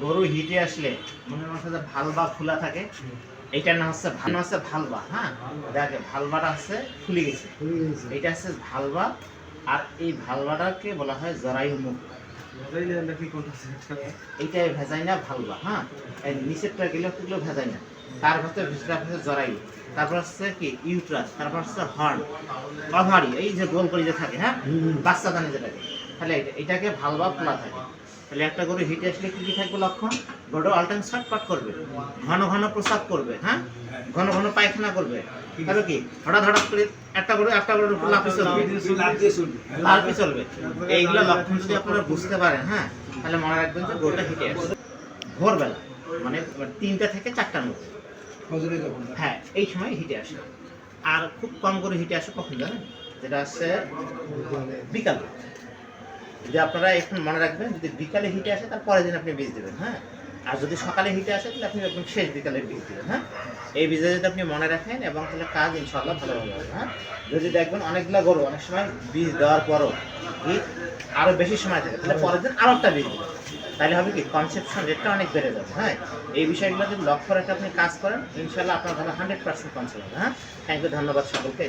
গরু হিটে আসলে মনে হচ্ছে যে ভালবা খোলা থাকে। এইটার নাম হচ্ছে ভালো হচ্ছে ভালবা হ্যাঁ? দেখে ভালবাটা হচ্ছে খুলে গেছে। এইটা হচ্ছে ভালবা আর এই ভালবাটাকে বলা হয় জরায়ু মুখ। এইটা ভেজাইনা ভালবা হ্যাঁ? নিচেরটা গেলে ওগুলো ভেজাইনা তার ভিতরে ভিতরে হচ্ছে জরায়ু। তারপর হচ্ছে কি? ইউট্রাস তারপর হচ্ছে হর্ন। অভারি এই যে গোল করে যে থাকে হ্যাঁ। বাচ্চা দানে যেটাকে। তাহলে এটা- এটাকে ভালবা খোলা থাকে। তাহলে একটা গরু হিটে আসলে কি কি থাকবে লক্ষণ? গরু অল্টাইম শর্টকাট করবে ঘন ঘন প্রসাব করবে হ্যাঁ? ঘন ঘন পায়খানা করবে। তাহলে কি? হঠাৎ হঠাৎ করে একটা গরু একটা গরুর উপর লাফিয়ে চলবে। লাফিয়ে চলবে এইগুলো লক্ষণ যদি আপনারা বুঝতে পারেন হ্যাঁ? তাহলে মনে রাখবেন যে গরুটা হিটে আসছে। ভোরবেলা মানে তিনটা থেকে চারটার মধ্যে। হ্যাঁ এই সময় হিটে আসে। আর খুব কম করে হিটে আসে কখন জানেন? যেটা আসছে বিকাল। যদি আপনারা এখন মনে রাখবেন, যদি বিকালে হিটে আসে তার পরের দিন আপনি বীজ দেবেন হ্যাঁ? আর যদি সকালে হিটে আসে, তাহলে আপনি একদম শেষ বিকালে বীজ দেবেন হ্যাঁ? এই বীজে যদি আপনি মনে রাখেন এবং তাহলে কাজ ইনশাল্লাহ ভালোভাবে হবে হ্যাঁ? যদি দেখবেন অনেকগুলো গরু, অনেক সময় বীজ দেওয়ার পরও হিট আরও বেশি সময় থাকে, তাহলে পরের দিন আরও একটা বীজ দেবেন। তাহলে হবে কি কনসেপশন রেটটা অনেক বেড়ে যাবে হ্যাঁ? এই বিষয়গুলো যদি লক্ষ্য রেখে আপনি কাজ করেন ইনশাল্লাহ আপনার ভালো হান্ড্রেড পার্সেন্ট কনসেপ্ট হবে হ্যাঁ? থ্যাংক ইউ ধন্যবাদ সকলকে।